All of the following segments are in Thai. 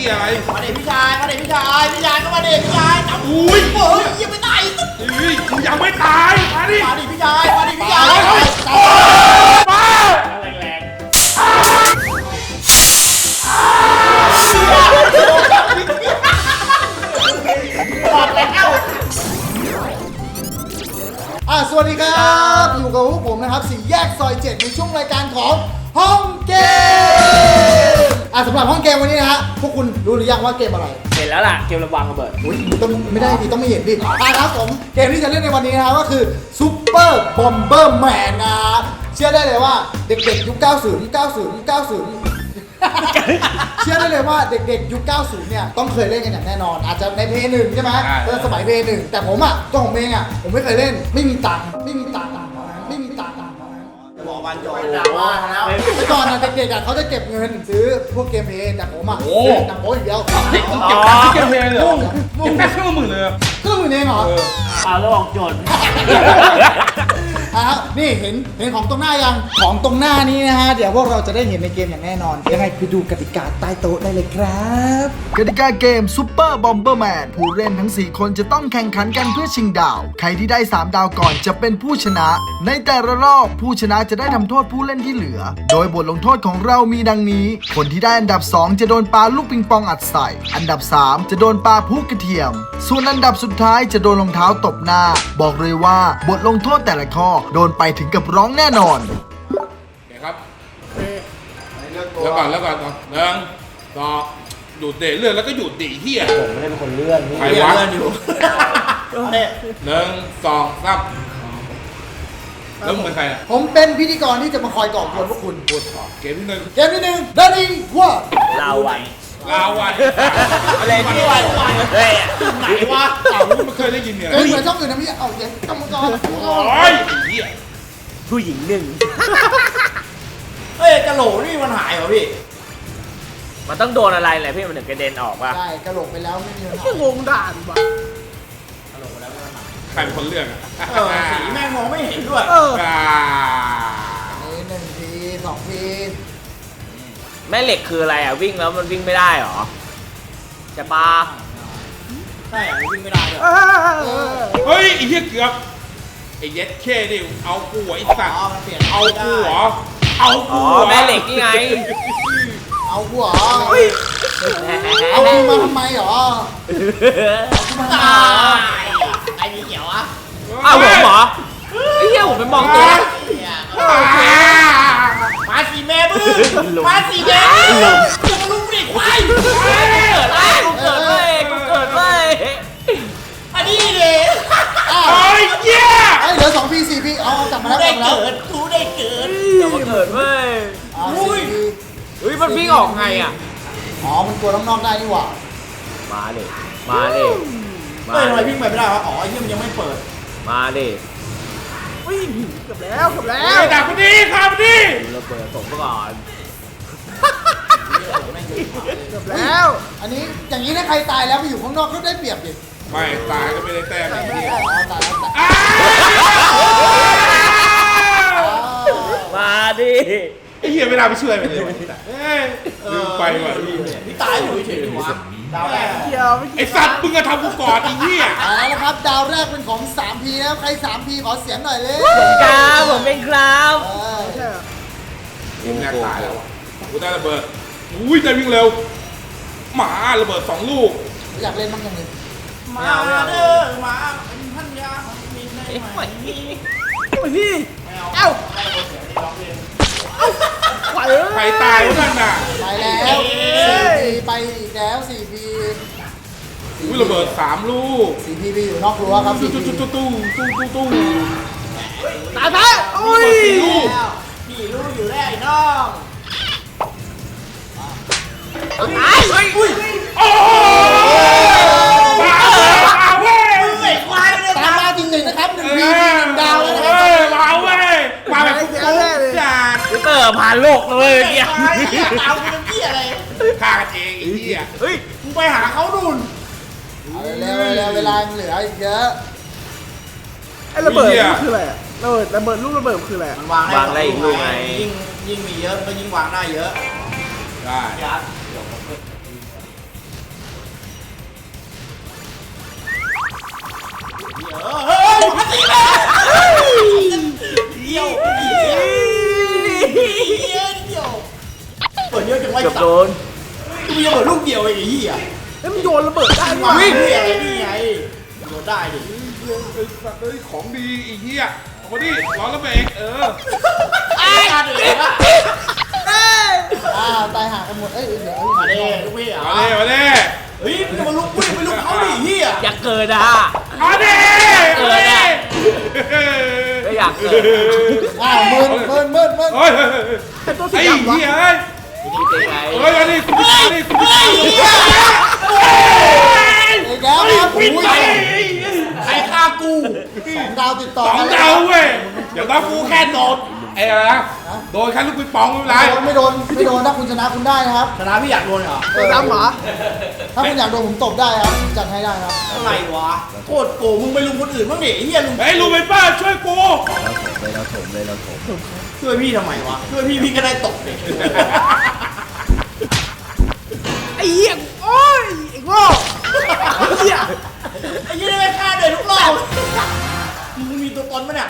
ที่อะไรมาเด็กพี่ชายมาเด็กพี่ชายพี่ชายก็มาเด็กพี่ชายจับอุ้ยเฮ้ยยังไม่ตายเฮ้ยกูยังไม่ตาย มาดิ มาดิพี่ชาย มาดิพี่ชายมาบอกแล้วอะสวัสดีครับ อยู่กับพวกผมนะครับสี่แยกซอยเจ็ดในช่วงรายการของห้องเกม อะสำหรับห้องเกมวันนี้นะฮะพวกคุณรู้หรือยังว่าเกมอะไรเห็นแล้วล่ะเกมระวังระเบิด อุ้ยต้องไม่ได้ดิต้องไม่เห็นดิอะครับผมเกมที่จะเล่นในวันนี้นะครับก็คือซูเปอร์บอมเบอร์แมนนะเชื่อได้เลยว่าเด็กๆยุค 90 90 90 เชื่อได้เลยว่าเด็กๆ ยุค 90 เนี่ย ต้องเคยเล่นกันอย่างแน่นอน อาจจะในเพย์หนึ่งใช่ไหมเออสมัยเพย์หนึ่งแต่ผมอะตัวผมเองอะ ผมไม่เคยเล่น ไม่มีตังค์ไม่มีตังค์ไม่มีตังค์บ อกวันจอยดราม่าแล้วเมื่อก่อนอะเด็กๆอะเขาจะเก็บเงินซื้อพวกเกมเพลย์แต่ผมอะซื้อหนังโป๊อย่างเดียวเด็กมึงเก็บตังค์ที่เกมเพลย์เลยเหรอเก็บแค่ครึ่งละหมื่นเลยเหรอ เครื่องมือเองเหรอเอาแล้วออกโจทย์ อะนี่เห็นเห็นของตรงหน้ายัง ของตรงหน้านี้นะฮะ เดี๋ยวพวกเราจะได้เห็นในเกมอย่างแน่นอน ยังไงไปดูกติกาใต้โต๊ะได้เลยครับ กติกาเกม Super Bomberman ผู้เล่นทั้ง 4 คนจะต้องแข่งขันกันเพื่อชิงดาว ใครที่ได้ 3 ดาวก่อนจะเป็นผู้ชนะ ในแต่ละรอบผู้ชนะจะได้ทำโทษผู้เล่นที่เหลือ โดยบทลงโทษของเรามีดังนี้ คนที่ได้อันดับ 2 จะโดนปาลูกปิงปองอัดใส่ อันดับ 3 จะโดนปาพุกกระเทียม ส่วนอันดับสุดท้ายจะโดนรองเท้าตบหน้า บอกเลยว่าบทลงโทษแต่ละข้อโดนไปถึงกับร้องแน่นอนเดี๋ยวครับ แล้วก่อนแล้วก่อนก่อนหนึ่งสองหยุดเดะเลื่อนแล้วก็หยุดดิเฮียผมไม่ได้เป็นคนเลื่อนพี่ใครเรียวะเงินอยู่เนี่ยหนึ่งสองสามแล้วมึงเป็นใครอะผมเป็นพิธีกรที่จะมาคอยก่อกวนพวกคุณ เกมที่หนึ่งเกมที่หนึ่งดันนิงว่า เราวัน ลาวันอะไรที่วันเฮ้ยไหนวะอ้าวมึงไม่เคยได้ยินเนี่ยเกมเหมือนช่องอื่นนะพี่เอาเกมกรรมกรโอ้ยไอ้เหี้ยผู้หญิงหนึ่งเฮ้ยกระโหลกนี่มันหายเหรอพี่ มันต้องโดนอะไรแหละพี่มันถึงกระเด็นออกป่ะได้กระโหลกไปแล้วไม่มีปัญหางงด่านว่ะใครเป็นคนเลือกอะเออสีแม่งมองไม่เห็นด้วยเออ แม่เหล็กคืออะไรอะ วิ่งแล้วมันวิ่งไม่ได้หรอใช่ปะใช่อะวิ่งไม่ได้ด้วยเออเฮ้ยไอ้เหี้ยเกือบไอ้เย็ดแค่ดิเอากูไอ้สัตว์อ๋อมันเปลี่ยนเอากูเหรอเอาอ๋กูอเหรอแม่เหล็กนี่ไงเอากูเหรอเอากูมาทำไมเหรอตายไอ้มีเขียวอะอ้าวผมเหรอไอ้เหี้ยผมไปมองตัว เนี่ย อ่ามาสี แม่บึ้งมาสีแม่บึ้งจะมาลุกเด็กควายเกิดไอ้กูเกิดเว้ยกูเกิดเว้ยอันนี้เลยอ้าวโอ้ยเหี้ยไอ้เหลือสองพีสี่พีเอากลับมากูแล้วกได้ลับมาแล้วเกิดกูได้เกิดเดี๋ยวมาเกิดเว้ยอ่าสี่พีเฮ้ยมันวิ่งออกไงอะ อ๋อมันตัวน้องๆได้นี่หว่ามาดิมาดิมาเฮ้ยทำไมดิวิ่งไปไม่ได้วะอ๋อไอ้เหี้ยมันยังไม่เปิดมาดิ วิ่งเกือบแล้วเกือบแล้เฮ้วยด่ากูดิครับดิระเบิดผมก่อนเกือบแล้ว อันนี้อย่างนี้ถ้าใครตายแล้วไปอยู่ข้างนอกก็ได้เปรียบดิไม่ตายก็ไม่ได้แต้มไอ้เหี้ยอ๋อตายแล้วตายอ้าวมาดิ ไอ้เหี้ยเวลาไปช่วยมันเลยเอ้ยลืมไปว่ะพี่ตายอยู่เฉยๆอยู่วะ ดาวแรกเกี่ยวไม่ไอ้เกี่ยวสัตว์มึงจะทำกูก่อนไอ้เหี้ยเอาละครับ ดาวแรกเป็นของ 3P แล้วใคร 3P ขอเสียงหน่อยเลยผมครับผมเป็นครับเออใช่เหรอทีมแรกตายแล้วอะกูได้ระเบิดอุ้ยได้วิ่งเร็ว หมาระเบิดสองลูกอยากเล่นบ้างยังไงมาเด้อมาเป็นพันยามีได้ไหมไปพี่ไม่เอาเอ้าไม่เอาเสียงที่ร้องเพลง ไหวเอ้ยใครตายวะนั่นน่ะไปแล้ว 4P ไปอีกแล้ว 4P อุ้ยระเบิดสามลูก 4P ไปอยู่นอกรั้วครับตู้ 4P ตู้ตู้ตู้ตู้ตู้ตู้ตายไปอุ้ยแล้วพี่รู้อยู่แล้วไอ้น้องตายเฮ้ยอุ้ย อร์ผ่านโลกเลยเว้ยเมื่อกี้ตามกูเนเหี้ยอะไรข้ากันเองไอ้เหี้ยเฮ้ยมึงไปหาเขาดุน เอาเร็วเร็วเลายเหลืออีกเยอะไอ้ระเบิดเหี้คืออะไรอะระเบิดระเบิดลูกระเบิดคืออะไรมันวางวางได้อีกลูไง ยิ่งยิ่งมีเยอะก็ยิ่งวางได้เยอะได้เฮ้ยมาสิเลยเดียวเดียว เปิดเยอะจังไม่ตับโดนกูยังเปิดลูกเดียวเองไอ้เหี้ยเฮ้ยมันโยนระเบิดได้วะวางเหี้ยไนี่ไงโยนได้ดิ เฮ้ยเอ้ยของดีไอ้เหี้ยเอามาดิร้อนแล้วเบิกเออไอ้ตาเลืออ่าตายหากันหมด เอ้ยเดี๋ยวมาเด้ลูกพี่อะมาเด้มาเด้เฮ้ยมึงจะมาลูกพี่ไปลูกเขาดิเฮีย อยากเกิดอะ มาเด้มาเด้ ม่อยากเกิดอ้าวเมินเมินเมินเมินเฮ้ยเฮ้ยเฮ้ยไอ้ตัวสีไอ้ดำวะเหี้ยเอ้ยคิดยังไงเฮ้ยมาดิสุดท้ายดิสุดท้ายเอ้ยแล้วครับโอ้ยใครฆ่ากูสองดาวติดต่อสองกันดาวเว้ยเดี๋ยวต้องกูแค่โดน ไอ้อะไรนะโดนแค่ลูกปิงปองไม่เป็นไรไม่โดนไม่โดนไม่โดนถ้าคุณชนะคุณได้นะครับ ชนะพี่อยากโดนเหรอตัวดำเหรอถ้าคุณอยากโดนผมตบได้ครับ จัดให้ได้ครับอะไรวะโคตรโกงมึงไปลุมคนอื่นบ้างดิไอ้เหี้ยลุมไอ้ยลูกไปป้าช่วยกูช่วยพี่ทำไมวะช่วยพี่พี่ก็ได้ตกดิไอ้เหี้ยโอ้ยไอ้โง่เหี้ยไอ้เหี้ยได้ไปฆ่าเดินทุกรอบมึงมี ตัวตนปะเนี่ย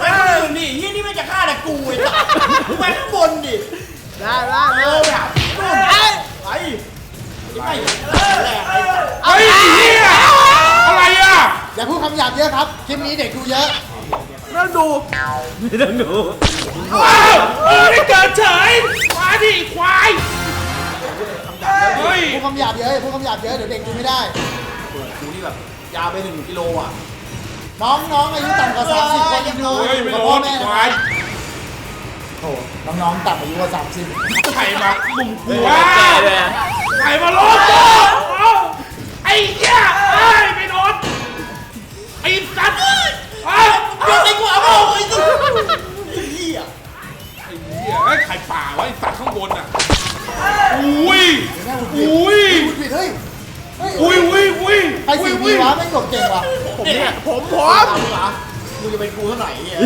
ไม่คนอื่นดิเหี้ยนี่ไม่จะฆ่าแต่กูไอ้สัสมึงไปข้างบนดิ ได้ได้เอได้อแบบนู่นไอ้ไปไม่เออแหลกไอ้สัสไอ้เหี้ยอะไรอะอย่าพูดคำหยาบเยอะครับ คลิปนี้เด็กดูเยอะเริ่มดูไม่ต้องดูอ้าวเออได้เกิดเฉยมาดิควายเฮ้ย พูดคำหยาบเยอะพูดคำหยาบเยอะเดี๋ยวเด็กดูไม่ได้ กูนี่แบบยาวไปหนึ่งกิโลอะ น้องน้องอายุต่ำกว่า30คนยังดูเฮ้ยอยู่ไม่กับโดพ่อนแม่นะคควารัยบโอ้น้องๆต่ำอายุกว่า30ไข่มาหนุ่มกูแก่ว่าด้วยนะไข่มาล้มกู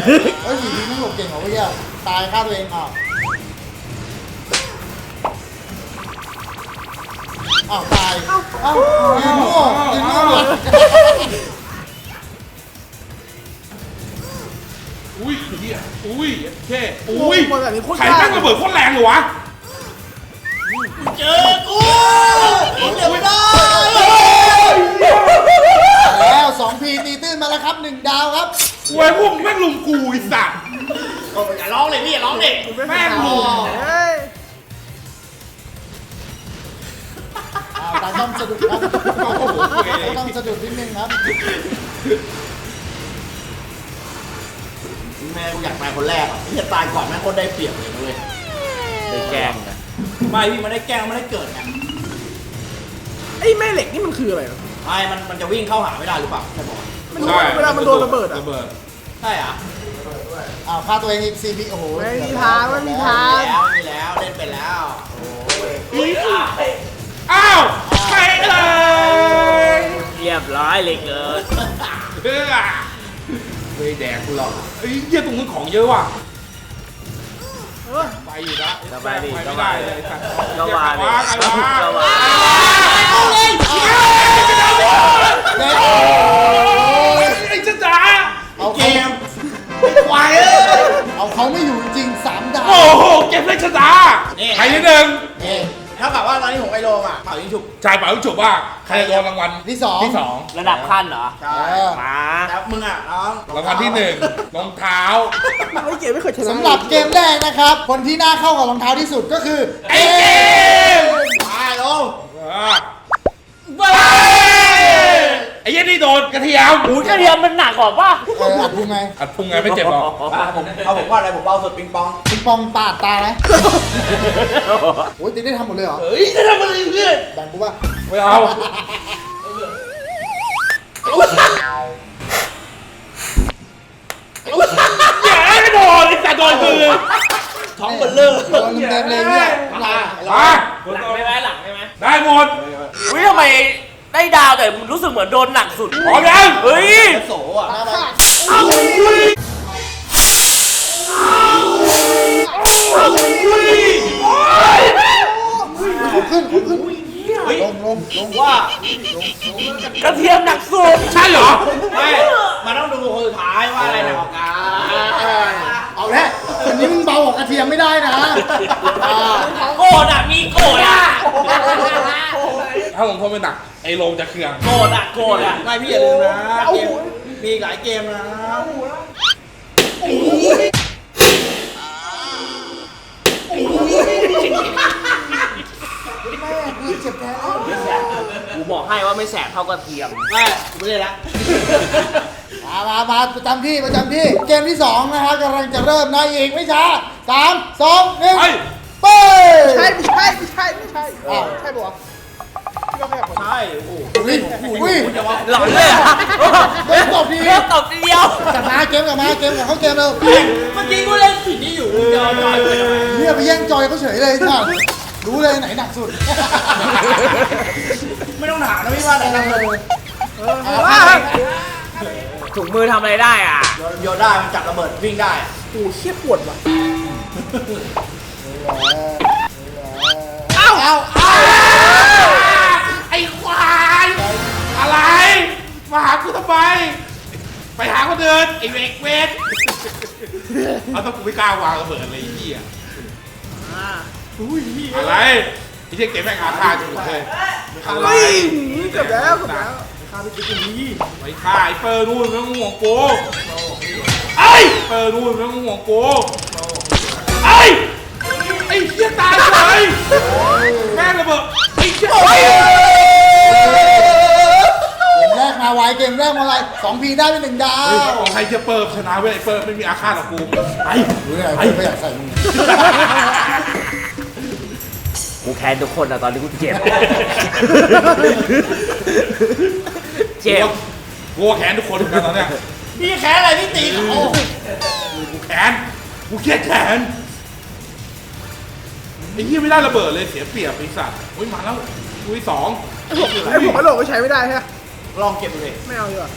เหี้ยเฮ้ยสีดีไม่งหลบเก่งเหรอเมื่อกี้ตายฆ่าตัวเองอ้าวอ้าวตายอ้าวยืนโง่ยืนโง่หมดอุ้ยเหี้ยอุ้ยแค่อุ้ยหมดแบบนี้โคตรไข่ยากแม่งระเบิดโคตรแรงเลยวะเจอกูอีกเดี๋ยวไม่ได้แล้วสองพีตีตื้นมาแล้วครับหนึ่งดาวครับ เว้ยพวกมึงแม่งลุมกูไอ้สัตว์โอ้ยอย่าร้องเลยพี่อย่าร้องดิแม่งลุมเฮ้ยอ้าวตาต้องสะดุดครับต้องสะดุดนิดนึงครับ แม่กูอยากตายคนแรกอะพี่จะตายก่อนแม่งคนได้เปรียบเลยนะเว้ยได้แกล้งนะไม่พี่มันได้แกล้งมันได้เกิดไงไอ้แม่เหล็กนี่มันคืออะไรวะไม่มันมันจะวิ่งเข้าหาไม่ได้หรือเปล่าใช่ปะมันเวลามันโดนระเบิดอะระเบิดใช่เหรอะอ้าวฆ่าตัวเองอีกซีพีโอ้โหไม่มีทางไม่มีทาง แล้วมีแล้วเล่นไปแล้วอ้าวใครเอ่ยเรียบร้อยเลยเกิดเฮ้ยไม่แดกกูหรอกไอ้เหี้ยตรงนู้นของเยอะว่ะเออ ไปอยู่ละสบายดีไปสไม่บาได้ยเลเลยยสัตว์ก็ว่าเลยใครวะก็ว่าเอาเลย ใครที่หนึ่งเอ๊ะเท่ากับว่าตอนนี้ผมไอโลงอะเป่ายิงฉุบ จ่ายเปล่าลูกจบว่าใครจะโดนรางวัลที่สอง ที่สองระดับขั้นเหรอ ใช่เออมาแล้วมึงอะน้องรางวัลที่หนึ่งรองเท้าไอ้เกมไม่เคยชนะสำหรับเกมแรกนะครับ คนที่น่าเข้ากับรองเท้าที่สุดก็คือไอ้เกมตายลงอ่า ไอ้เหี้ยันนี่โดนกระเทียมหูกระเทียมมันหนักกว่าป่ะเอออัดพุงไงอัดพุงไงไม่เจ็บหรอกมาผมเอาผมว่าอะไรผมเบาสุดปิงปองปิงปองปาดตาไหมโอ้ยติ๊กได้ทำหมดเลยเหรอเฮ้ยจะทำอะไรเพื่อนแบ่งกูป่ะไม่เอาอย่าให้โดนไอ้สัตว์โดนมือท้องเบลเลอร์โดนเต็มเลยเนี่ยลามาหลังได้ไหมหลังได้ไหมได้หมดอุ้ยทำไม ได้ดาวแต่รู้สึกเหมือนโดนหนักสุดพร้อมยังเฮ้ยโสอะหน้าไปขึ้นขึ้นขึ้นลงลงลงว่ากระเทียมหนักสุดใช่เหรอไม่มันต้องดูคนสุดท้ายว่าอะไรหนักกว่ากันเอาแล้วอันนี้มึงเบากว่ากระเทียมไม่ได้นะโกรธอะมีโกรธอะ ถ้าลงโทษไม่หนักไอ้โลงจะเคือง โกรธอะโกรธอะไม่พี่อย่าลืมนะเกมมีอีกหลายเกมนะแม่กูเจ็บแทนกูบอกให้ว่าไม่แสบเท่ากระเทียมแม่กูไม่เล่นละ มามามาประจำที่ประจำที่ เกมที่สองนะฮะกำลังจะเริ่มนะอีกไม่ช้าสามสองหนึ่งไปไปใช่ไม่ใช่ไม่ใช่ไม่ใช่อ้าวใช่ปะวะพี่ ก็ขยับก่อนใช่โอ้โหอุ้ยอุ้ยหลอนเลยอะโดนตบทีเลือกตบทีเดียวกลับมาเกมกลับมาเกมกลับเข้าเกมเร็วเมื่อกี้กูเล่นผิดนี่อยู่เดี๋ยวจอยไปทำไมเนี่ยไปแย่งจอยเขาเฉยเลยท่านรู้เลยไหนหนักสุด ไม่ต้องถามนะพี่ว่าไหนทำเลยเออว่าถุงมือทำอะไรได้อะโยนได้มันจับระเบิดวิ่งได้โอ้เชี่ยปวดว่ะเอ้าเอ้า อะไร มาหากูทำไม ไปหาคนเดินไอ้เวกเวทเอาต้องกูไม่กล้าวางระเบิดอะไรไอ้เหี้ยอะไรไอ้เหี้ยเก็บแม่งอาฆาตอยู่เลยอะไรเฮ้ยเกือบแล้วเกือบแล้วไปฆ่าไอ้เปอร์นู่นไม่ต้องห่วงกูไอ้เปอร์นู่นไม่ต้องห่วงกูไอ้ไอ้เหี้ยตายเลยแม่งระเบิดไอ้เหี้าไวเกมแรกมาไวสองพีได้ไปหนึ่งดาวเฮ้ยของใครจะเปิดชนะเว้ยไอ้เปิดไม่มีอาฆาตหรอกกูไอ้รู้ไงไอ้ไม่อยากใส่มึงกูแค้นทุกคนอะตอนนี้กูเจ็บ เจ็บกูแขนทุกคนเหมือนกันตอนเนี้ยพี่แค้นอะไรพี่ตีเขากูแขนกูเครียดแขนไอ้เหี้ยไม่ได้ระเบิดเลยเสียเปรียบไอ้สัตว์โอ้ยมาแล้วกูที่สองไอ้ผมกระโหลกก็ใช้ไม่ได้ใช่ไหม ลองเก็บดูเลยไม่เอาดีกว่า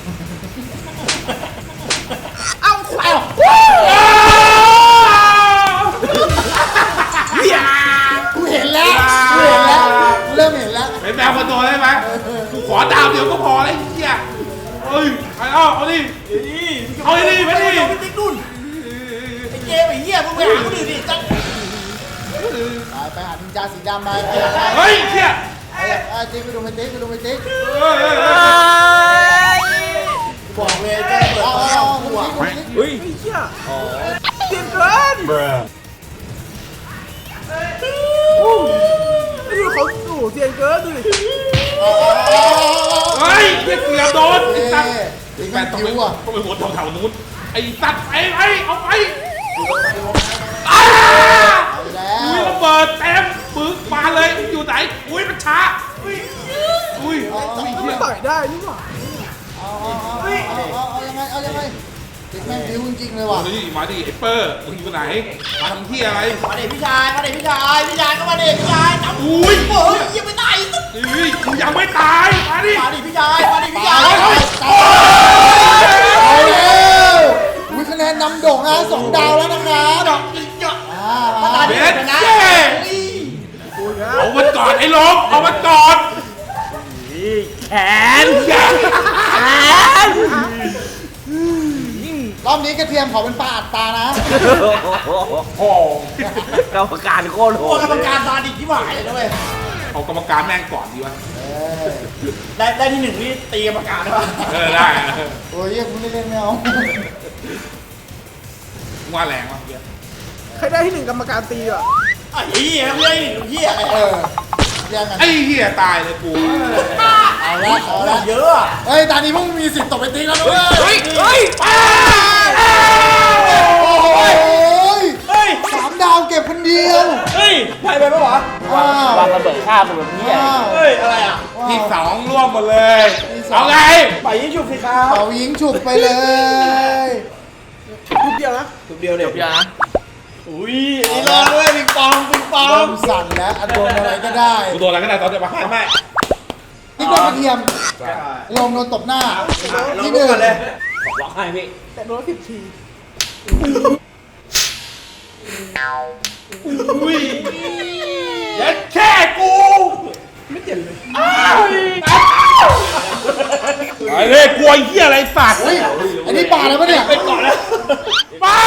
เอ้าควายกูเห็นแล้วกูเห็นแล้วกูเริ่มเห็นแล้วเป็นแมวคนโตได้ไหมกูขอดาวเดียวก็พอแล้วไอ้เหี้ยเฮ้ยไปเอาเอาดิเอาดิไปดิพี่ติ๊กนุ่นไอ้เกมไอ้เหี้ยมึงไปหาคนอื่นดิจังไปไปหานินจาสีดำมาไปเฮ้ยเหี้ย ไอ้ไอ้ติ๊กไปดูไปติ๊กไปดูไปติ๊กเฮ้ยเฮ้ยเฮ้ยบอกเลยแกเปิดเอาตัวเอาเอาเอาหัวดูติ๊กเฮ้ยไอ้เชี่ยเตียนเกินไอ้ดูเขาโอ้โหเตียนเกินดูดิเฮ้ยเหี้ยเกือบโดนไอ้เอ๊สัตว์ะติ๊กแม่มันต้องคิ้ไปวอะต้องไปหัวแถวๆนู้นไอ้สัตว์ไปไปเอาไป ไปแล้ว อุ้ยระเบิดเต็มปึกมาเลยอยู่ไหนอุ้ยมันช้าอุ้ยอุ้ย อุ้ยมัเหี้นยต่อยได้นี่หว่าเอาเอาเอาเอาเอายังไงเอายังไงติ๊กแม่งคิ้วจริงๆเลยว่ะมาดิมาดิไอ้เปอร์มึงอยู่ไหน มาทำที่อะไรมาเด็กพี่ชายมาเด็กพี่ชายพี่ชายก็มาเด็กพี่ชายจับอุ้ยโอ้ยยังไม่ตายเฮ้ยกูยังไม่ตาย มาดิ มาดิพี่ชายมาดิพี่ชายยตายเอาแล้วอุ้ยคะแนนนำโด่งนะสองดาวแล้วนะครับดอกอีกเยอะอ่ามามาตาเบดิสชนะเย้เอามันก่อนไอ้ลงเอามันก่อน แขนแขนรอบนี้กระเทียมขอเป็นปลาอัดตานะโอ้กรรมการโคตรโหโอ้ดกรรมการตาดิบที่หายเลยนะเว้ยเอากรรมการแม่งก่อนดีวะเออได้ได้ที่หนึ่งนี่ตีกรรมการได้ปะเออได้เออโอ้ยเยี่ยมไม่เล่นไม่เอามึงว่าแรงวะเมื่อกี้ใครได้ที่หนึ่งกรรมการตีอะไอ้เหี้ยเพื่อนไอ้เหี้ยอะไรเออ แย่งกัน ไอ้เหี้ยตายเลยกู เอาละเอาละเยอะอะเฮ้ยตอนนี้พวกมึงมีสิทธิ์ตกไปตีกันแล้วเว้ยเฮ้ย เฮ้ยป้าโอ้ยเฮ้ย สามดาวเก็บคนเดียวเฮ้ยไปไปปะวะว้าววางระเบิดฆ่ากูแบบนี้ว้าวเฮ้ย อะไรอะ ที่สองร่วมหมดเลยที่สองเอาไง ไปยิ่งฉุกสิครับเป่ายิงฉุกไปเลยรูปเดียวนะถูกเดียวเดี๋ยวเดี๋ยวนะ อุ้ยอันนี้รอดด้วยปิงปองปิงปอโดงนสั่นแล้วอะโดนอะไรก็ได้กูโดนอะไรก็ได้ตอนเนี้ยมาไม่ไม่นี่โดนกระเทียมลงโดนตบหน้าเราที่หดูนึ่งก่อนเลยร้องไห้พี่แต่โดนสิบทีอุ้ยเย็ดแค่กู ไม่เจ็บเลยไอ้เลยกลัวไอ้เหี้ยอะไรสัตว์เฮ้ยอันนี้ป่าแล้วปะเนี่ยเป็นก่อนแล้วป้า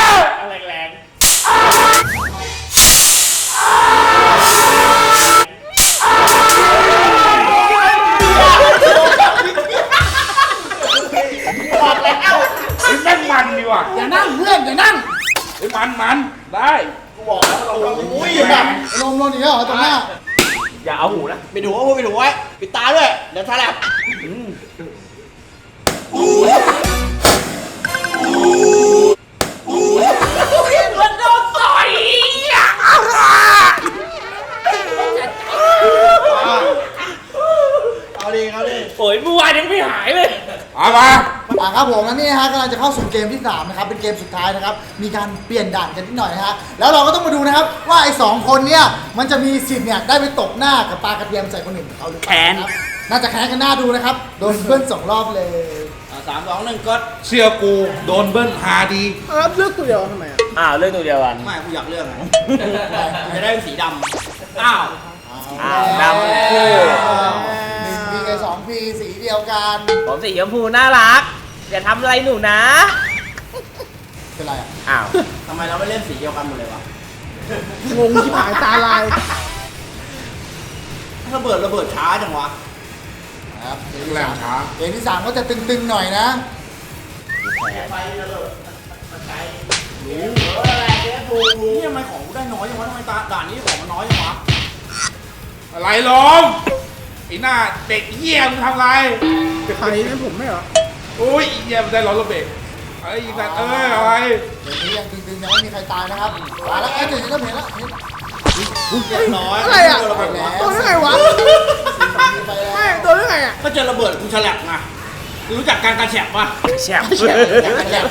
แรงได้อุ้ยลงลงอีกแล้วเหรอตรงหน้า อย่าเอาหูนะไปดูว่าไปดูไว้ปิดตาด้วย เดี๋ยวทะลับมันโดนต่อยเอาดิเอาดิ โอ้ยเมื่อวานยังไม่หายเลย เอามาอะครับผมและนี่ฮะกำลังจะเข้าสู่เกมที่ 3 นะครับ เป็นเกมสุดท้ายนะครับ มีการเปลี่ยนด่านกันนิดหน่อยนะฮะ แล้วเราก็ต้องมาดูนะครับ ว่าไอ้สองคนเนี่ย มันจะมีสิทธิ์เนี่ย ได้ไปตบหน้ากับปลากระเทียมใส่คนอื่นเขาหรือเปล่าแค้นครับน่าจะแค้นกันหน้าดูนะครับ โดนเพื่อนสองรอบเลยอะสามสองหนึ่งกดเชื่อกูโดนเบิ้ลหาดีรับเลือกตัวเดียวทำไมอะอ้าวเรื่องตัวเดียวกัน ไม่กูอยากเลือกอะกูจะได้เป็นสีดำอ้าว อ้าวดำคู่หนึ่งพี กับสองพีสีเดียวกันผมสีชมพูน่ารัก อย่าทำอะไรหนูนะ เป็นไรอะอ้าว ทำไมเราไม่เล่นสีเดียวกันหมดเลยวะงงที่ผายตาลายระเบิดระเบิดช้าจังวะนะครับเกมที่แรสางมช้าเกมที่สามก็จะตึงๆหน่อยนะนี่ทำไมของกูได้น้อยจังวะทำไมตาด่านนี้ของมันน้อยจังวะอะไรลม ไอ้หน้าเด็กเหี้ยมึงทำไรใครนั่นผมไม่เหรอโอ้ยไอ้เหี้ยมันได้ล้อรถเบรกไอ้ยสัตว์เอ้ยอะไรเกมนี้ยังตึงๆยังไม่มีใครตายนะครับมาแล้วไอ้เดี๋ยวจะเริ่มเห็นแล้วเห็นเรียบร้อยอะไรอะ ระเบิดวะตัวได้ไงวะไปแล้วไม่ตัวได้ไงอะก็เจอระเบิดกูฉลับไงรู้จักการกระแฉบปะแชมป์แฉลบแฉลบแฉลบ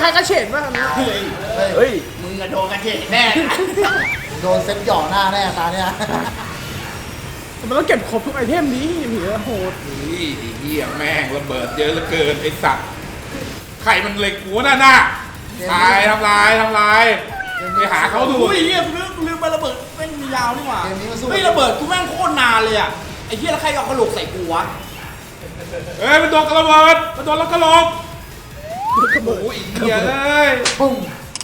ใครๆก็เฉดป่ะอันนี้เฮ้ยเฮ้ยมึงอะโดนกระเฉดแน่ โดนเซ็ตหย่อหน้าแน่ตาเนี่ย แต่มันต้องเก็บครบทุกไอเทมนี้หนีโหดนี่ไอ้เหี้ยแม่งระเบิดเยอะเหลือเกินไอ้สัตว์ไข่มันเหล็กหัวหน้าหน้าตายทำลายทำลายไปหาเขาดูอุ้ยเฮียกูลืมกูลืมไประเบิดแม่งมียาวนี่หว่าเกมนี้มาสู้เฮ้ยระเบิดกูแม่งโคตรนานเลยอะไอ้เฮียแล้วใครเอากระโหลกใส่กูวะเอ้ยมันโดนกระเบิดมันโดนแล้วกระโหลกโอ้ยไอ้เหี้ยเลยปุ้ง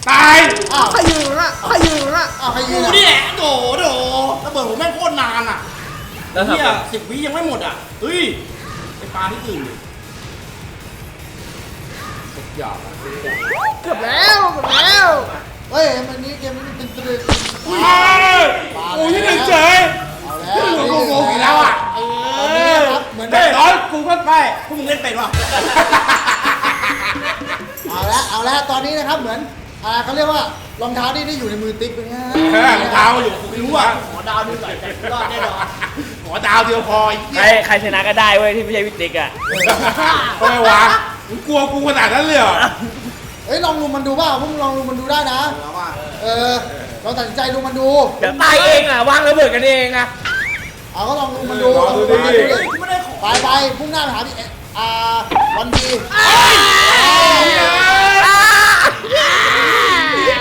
ตายอ้าวใครยืนอะใครยืนอะอ้าวใครยืกูนอะนี่แหละโถโถระเบิดผมแม่งโคตรนานอะ แล้วทำเฮียไมสิบวิยังไม่หมดอะเฮ้ยไปปาที่อื่นดิหยอกเกือบแล้วเกือบแล้วเฮ้ยมันนี้เกมนี้มันตึงตึงโอ้ยโอ้ยยังเฉยเอาแล้วโอ้โหอีกแล้วอะตอนนี้ครับเหมือนเด็กน้อยกูก็ไม่พวกมึงเล่นเป็นวะเอาละเอาละตอนนี้นะครับเหมือนอ่าเขาเรียกว่า รองเท้าที่ได้อยู่ในมือติ๊กเป็นไงฮะเออรองเท้าอยู่กูไม่รู้อะขอดาวดูหน่อยแต่รอดแน่นอนขอดาวเดียวพอไอ้ใคเหี้รยใครชนะก็ได้เว้ยที่ไม่ใช่วิติกอะ ทำไมวะมึงกลัวกูขนาดนั้นเลยเหรอเฮ้ยลองลุมมันดูเปล่าพวกมึงลองลุมมันดูได้นะ แล้วว่าเออลองตัดสินใจลุมมันดู เดี๋ยวตายเองอะวางระเบิดกันเองอะเอาก็ลองลุมมันดูลองดูดิเอาเฮ้ยกูไม่ได้ของไปไปพุ่งหน้าไปหาพี่เออ่าวันดี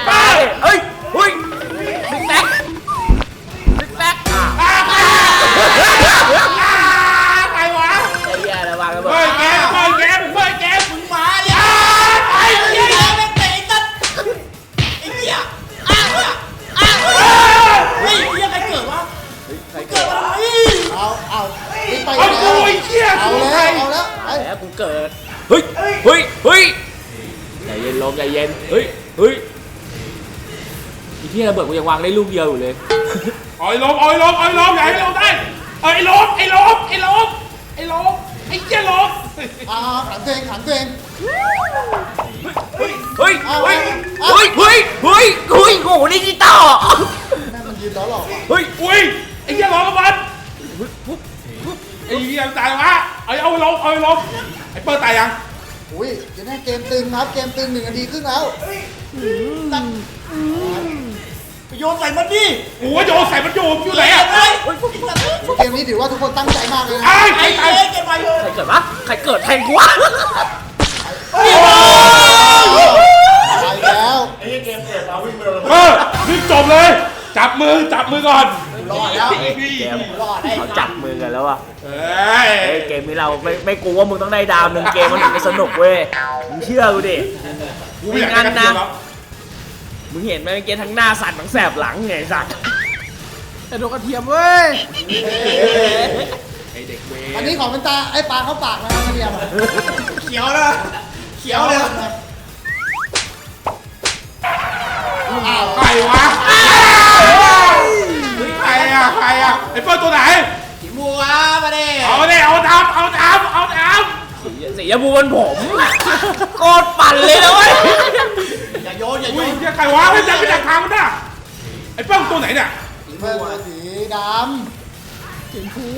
ไปเฮ้ยเฮ้ยบิ๊กแบ็คบิ๊กแบ็คอะใครวะไอ้เหี้ยระวังระเบิดเฮ้ยแกเฮ้ยแกเฮ้ยแกมึงมาเนี่ยไอ้เหี้ยแม่งเตะตัดไอ้เหี้ยอ้าวเนี่ยอ้าวเฮ้ยไอ้เหี้ยใครเกิดวะใครเกิดวะไอ้เอาเอาติ๊กไปเอากูไอ้เหี้ยเอากูแล้วใครเอาแล้วไปแล้วกูเกิดเฮ้ยเฮ้ยเฮ้ยใจเย็นลงใจเย็นเฮ้ยเฮ้ยไอ้เหี้ยระเบิดกูยังวางได้ลูกเดียวอยู่เลย เอาไอ้ลมเอาไอ้ลมเอาไอ้ลมอย่าให้ลมได้เอาไอ้ลมไอ้ลมไอ้ลมไอ้ลมไอ้เหี้ยลมเอาขังตัวเองขังตัวเองเฮ้ยเฮ้ยเอาเฮ้ยเอาเฮ้ย เฮ้ย เฮ้ย เฮ้ยโอ้โหดิจิตอลแม่มันยืนล้อหลอกอะเฮ้ย อุ้ยไอ้เหี้ยลมกับมันไอ้เหี้ยตายวะเอาเอาไอ้ลมเอาไอ้ลมไอ้เปิ้ลตายยังอุ้ยเดี๋ยวนี้เกมตึงครับเกมตึงหนึ่งนาทีครึ่งแล้วไป โยนใส่มันดิโอ้ยโยนใส่มันโยมอยู่ไหนอะเฮ้ยเกมนี้ถือว่าทุกคนตั้งใจมากเลยนะไอ้ไอ้ไอ้เหี้ไอ้ยเก็บไปเลยใครเกิดวะใครเกิดแทงกูวะไปแล้วเออรีบจบเลย จับมือจับมือก่อนรอดแล้วเกมรอดได้เขาจับมือกันแล้วอะเอ้ยเฮ้ยเกมนี้เราไม่ไม่กลัวว่ามึงต้องได้ดาวหนึ่งเกมมันถึงจะสนุกเว้ยมึงเชื่อกูดิกูไม่อยากได้กระเทีย มแล้วมึงเห็นไหมเมื่อกี้ทั้งหน้าสั่นทั้งแสบหลังไงไอ้สัตว์แต่โดนกระเทียมเว้ย ไอเด็กเวอันนี้ของเป็นตาไอ้ปลาเข้าปากนะครับกระเทียมอะเขียวนะเขียวเลยอ้าวใครวะใครอะใครอะไอ้เปิ้ลตัวไหนสีบัวมาดิเอาเนี่ยเอาดำเอาดำเอาดสีชมพูบนผมโคตรปั่นเลยนะเว้ยอย่า โยนอย่าำโยอุ้ยนเหี้ยใครวะไม่จำเป็นจากทางมันน่ะไอ้เปิ้ลตัวไหนเนี่ยเพิ่มตัวสีดำสีชมพู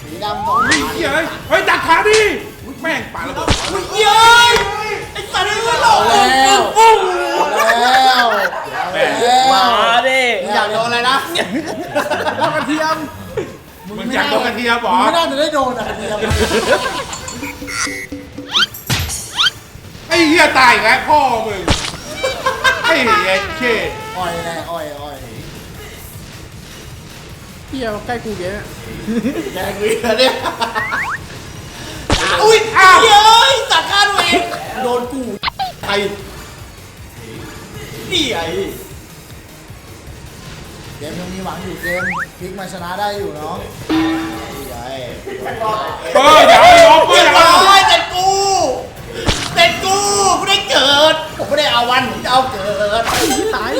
สีดำของเฮ้ยเหี้ยเฮ้ยเฮ้ยดักขาดิอุ๊ยแม่งป่าระเบิดอุ้ยเย้ยไอ้สัตว์นี่มันหลอกแล้วแล้วแล้วมาดิอยากโดนอะไรนะกระเทียมมึงอยากโดนกระเทียมเหรอไม่น่าจะได้โดนอะกระเทียมไอ้เหี้ยตายอีกแล้วพ่อมึง ไอ้เหี้ยเคอ่อยแน่อ่อยอ่อยเทียมใกล้กูเกเนี่ยแดงเลยเนี่ยอุ้ยอ้าวเย้ยตัดข้าตัวเองโดนกูใครนี่ไอ้เกมยังมีหวังอยู่เกมพลิกมาชนะได้อยู่เนาะเปิ้ลอย่าเอาล้มเปิ้ลอย่าโอ้เอาล้มยแต่กูแต่กู ไม่ได้เกิด ผมไม่ได้เอาวันผมจะเอาเกิดตาย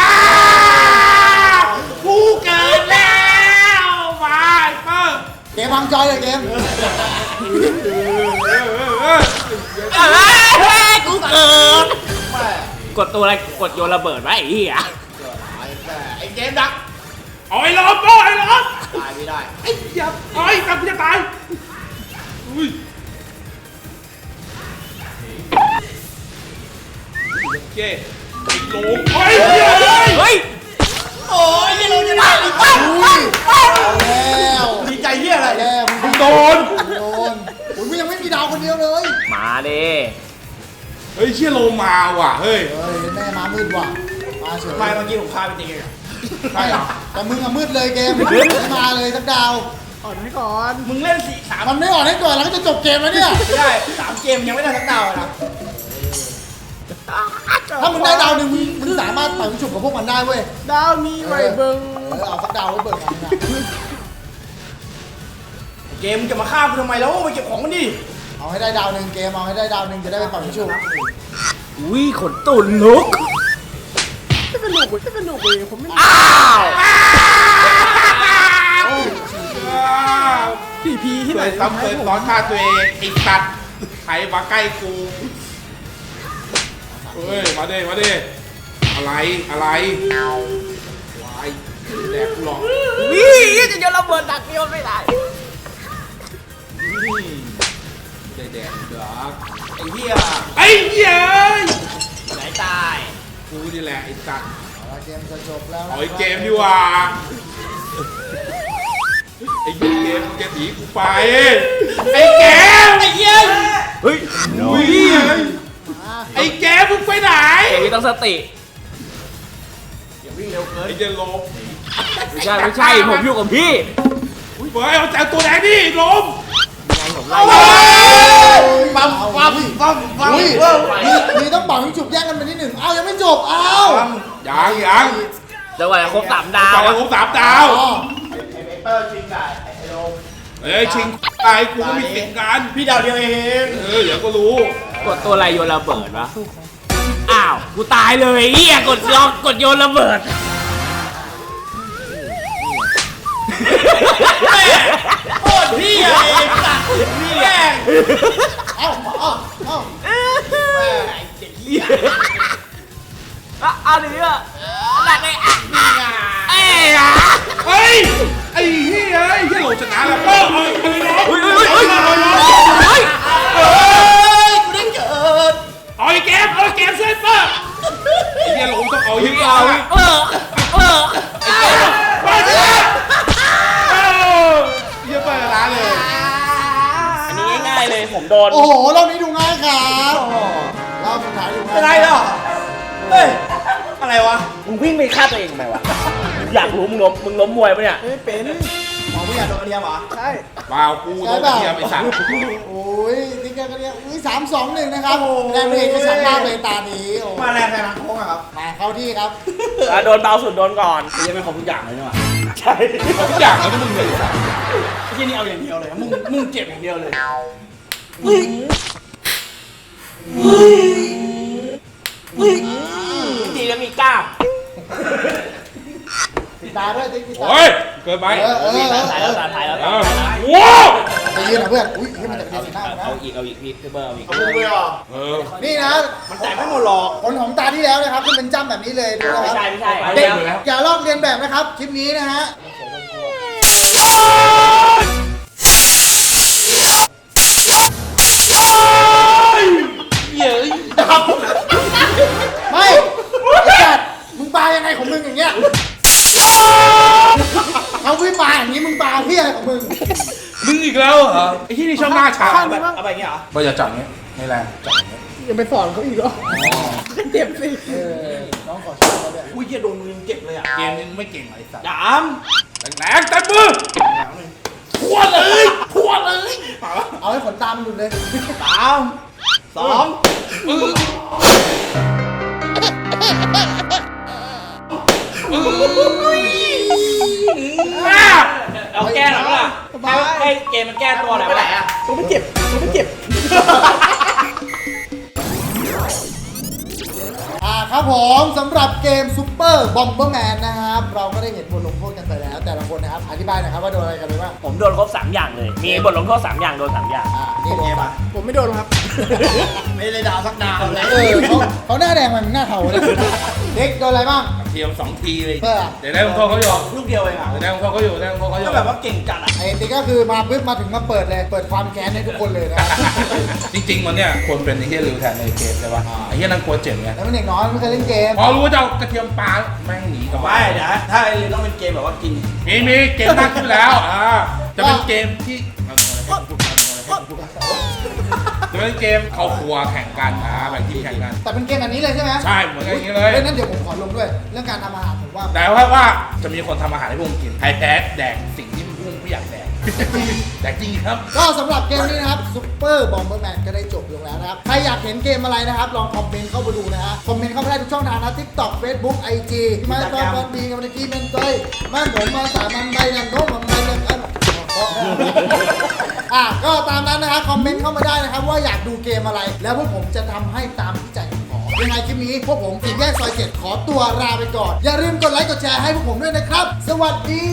อ้าวกูเกิดแล้วมาไอ้เปิ้ลเกมวางจอยเลยเกมเอ้ยกูเกิดกดตัวอะไรกดโยนระเบิดไว้ไอ้เหี้ยไอ้เกมดักเอาไอ้ล้มเปิ้ไอ้ล้ม ตายไม่ได้ไอ้เหี้ยไอ้กำลังจะตายอุ้ยโอเคไอ้โลงเฮ้ยเหี้ยเฮ้ยเฮ้ยโอ้ยยังเราจะได้อีกอุ้ยเอาแล้วดีใจเฮียอะไรแย่มึงมึงโดนโดนอุ้ยมึงยังไม่มีดาวคนเดียวเลยมาดิเฮ้ยเชี่ยโลมาว่ะเฮ้ย เฮ้ยแม่มามืดว่ะมาเฉย ไม่เมื่อกี้ผมฆ่าไปจริง เลยไม่แต่มึงอะมืดเลยเกมไม่มาเลยสักดาว อ่อนให้ก่อนมึงเล่นสี่สามมันไม่อ่อนให้ก่อนแล้วก็จะจบเกมแล้วเนี่ย ไม่ได้สามเกมยังไม่ได้สักดาวเลยนะถ้ามึงได้ดาวหนึ่งมึงมึงสามารถเปิดฉุบกับพวกมันได้เว้ย ดาวนี้ไว้เบิ่งเออเอาสักดาวไว้เบิกกันนะเกมมึงจะมาฆ่ากูทำไมแล้วไปเก็บของมันดิเอาให้ได้ดาวหนึ่งเกมเอาให้ได้ดาวหนึ่งจะได้ไปเป่าฉุบอุ้ยขนตุ่นลุก ไม่สนุกไม่สนุกเลยผมไม่อ้าวพีพีที่เคไหนยซ้ำเคยซ้อนฆ่าตัวเองไอ้สัตว์ใครมาใกล้กูเฮ้ยมาดิมาดิอะไรอะไรวายแดกกูหรอกนี่จะโยนระเบิดดักเดียวไม่ได้ได้แดกเดือกไอ้เหี้ยไอ้เหี้ยไหนตายกูนี่แหละไอ้สัตว์ เอาละเกมจะจบแล้วนะเอาไอ้เกมดีกว่าไอ้เหี้ยเกมมึงจะหนีกูไปไอ้เกมไอ้เหี้ยเฮ้ยอุ้ยไอ้เกมมึงไปไหนเดี๋ยวนี้ต้องสติ อย่าวิ่งเร็วเกินไอ้เจนลมไม่ใช่ไม่ใช่ผมอยู่กับพี่เฮ้ยเอาจากตัวไหนดิลม ปั๊มปั๊มปั๊มปั๊มอุ้ยปั๊มมีมีต้องเป่าฉุบแย่งกันไปนิดหนึ่งเอ้ายังไม่จบเอ้ายังยังจังหวะครบสามดาวแล้วผมสามดาวไอ้เปอร์ชิงได้ไอ้โลเอ้ยชิงไปกูก็มีสิทธิ์กันพี่ดาวเดียวเองเออเดี๋ยวก็รู้ กดตัวอะไรโยนระเบิดวะอ้าวกูตายเลยเฮียกดยองกดโยนระเบิด โคตรพี่ไอ้สัตว์นี่แม่งเอ้าเอ้าเอ้าแม่งไอ้เด็กเหี้ยอะเอาดิอะหนักเลยอะนี่ไงเอ้ยอะเฮ้ยไอ้เฮ้ยเฮ้ยเฮ้ยโหลชนะแล้วก็เอาเอาเลยเฮ้ยเนาะเฮ้ยเฮ้ยเฮ้ยเฮ้ยกูได้เกิดเอาไอ้เกมเอาไอ้เกมเซฟเปอร์ไอ้เหี้ยหลต้องเอายิ่งเอาเออ น โอ้โหรอบนี้ดูง่ายครับรอบสุดท้ายดูง่ายเป็นไรเหรอเฮ้ย อะไรวะ มึงวิ่งไปฆ่าตัวเองทำไมวะ อยากรู้มึงล้มมึงล้มมวยปะเนี่ย ไม่เป็นหมอไม่อยากโดนกระเทียมเหรอ ใช่ เปล่ากูโดใช่นเปล่า เทียมไอ้สัตว์โอ้ยนี่แกก็เรียกอุ้ยสามสองหนึ่งนะครับแดนเอกก็ชัดมากเลยตานี้โอ้มาแรงแรงโค้งอะครับมาเข้าที่ครับ อะโดนเบาสุดโดนก่อนยังไม่ครบทุกอย่างเลยนี่หว่าใช่ทุกอย่างแล้วที่มึงเลยที่นี่เอาอย่างเดียวเลย มึง มึงเจ็บอย่างเดียวเลย ดีแล้วมีกล้ามติดตาด้วยติดตา โอ้ยเกินไปเออเออเออถ่ายแล้วถ่ายแล้วถ่ายแล้วว้าวไปยืนนะเพื่อน อุ้ยมันจะเป็นสีหน้านะเอาอีกเอาอีกพี่เบอร์เอาอีกเออนี่นะ มันแตกไม่หมดหรอกผลของตาที่แล้วนะครับที่เป็นจ้ำแบบนี้เลยดูนะไม่คใช่รับไม่ใช่เด็กอย่าลอกเรียนแบบนะครับ คลิปนี้นะฮะ ไม่ปาอย่างนี้มึงปาเพี่อะไรของมึงมึงอีกแล้วเหรอไอ้ที่นี่ชอบหน้าฉากข้างเอานี้แบบบ้างเอาไปอย่างเงี้ยเหรอก็อย่าจับเงี้ยไม่แรงจับเงี้ยอย่าไปสอนเขาอีกเหรอเจ็บสิเออน้องขอช่วยเขาด้วยอุ้ยเหี้ยโดนมือยังเจ็บเลยอะเกมนี้ไม่เก่งไอ้สัตว์ยามแรงๆจับมือพัวเลยพัวเลยเอาให้ขนตามันหลุดเลยสามสองอ่ เอาแก้หน่อยเปะล่าให้ให้เกมมันแก้ตัวหน่อยเปะล่าตัวไม่เจ็บตัวไม่เจ็บ อ่าครับผมสำหรับเกมซูเปอร์บอมเบอร์แมนนะครับ เราก็ได้เห็นบทลงโทษกันไปแล้ว แต่ละคนนะครับ อธิบายหน่อยครับว่าโดนอะไรกันไปบ้างผมโดนครบสามอย่างเลย มีบทลงโทษสามอย่างโดนสามอย่าง อ่านี่เกมอะผมไม่โดนครับ ไม่ได้ดาวสักดาวเลยเออเขาเขาหน้าแดงมันหน้าเทาเลย เด็กโดนอะไรบ้างเทียมสองทีเลยเพื่อเดี๋ยวได้ลงโทษเขาอยู่ลูกเดียวเองอะเดี๋ยวได้ลงโทษเขาอยู่ได้ลงโทษเขาอยู่ก็แบบว่าเก่งจัดอะไอ้ติ๊กก็คือมาปุ๊บมาถึงมาเปิดเลย เปิดความแค้นให้ทุกคนเลยนะจริงๆมันเนี่ยควรเป็นไอ้เหี้ยริวแทนในเกมใช่ป่ะไอ้เหี้ยนั่งกลัวเจ็บไงแล้วมันเด็กน้อยไม่เคยเล่นเกมพอรู้ว่าจะเอากระเทียมปลาแม่งหนีกลับบ้าไม่นเดี๋ยวถ้าไอ้ต้องเป็นเกมแบบว่ากินมีมีเกมตั้งขึ้นแล้วอ่าจะเป็นเกมที่ จะเป็นเกมเข้าครัวแข่งกันอ่าแบ่งทีมแข่งกัน แต่เป็นเกมแบบนี้เลยใช่ไหมใช่เหมือนกันอย่างนี้เลยเฮ้ยนั้นเดี๋ยวผมขอลงด้วย เรื่องการทำอาหารผมว่าแต่ว่าว่าจะมีคนทำอาหารให้พวกมึงกินใครแพ้แดกสิ่งที่พวกมึงไม่อยากแดกแดกจริงครับ ก็สำหรับเกมนี้นะครับซูเปอร์บอมเบอร์แมนก็ได้จบลงแล้วนะครับ ใครอยากเห็นเกมอะไรนะครับ ลองคอมเมนต์เข้ามาดูนะฮะคอมเมนต์เข้ามาได้ทุกช่องทางนะ TikTok Facebook IG มาตอนตอนดีกับตะกี้เมนเตยมาผมมาสามันใบนันโน้มมันใบนัน อะก็ตามนั้นนะครับคอมเมนต์เข้ามาได้นะครับ ว่าอยากดูเกมอะไร แล้วพวกผมจะทำให้ตามที่ใจขอยังไงคลิปนี้พวกผมสี่แยกซอยเจ็ดขอตัวลาไปก่อน อย่าลืมกดไลค์กดแชร์ให้พวกผมด้วยนะครับ สวัสดี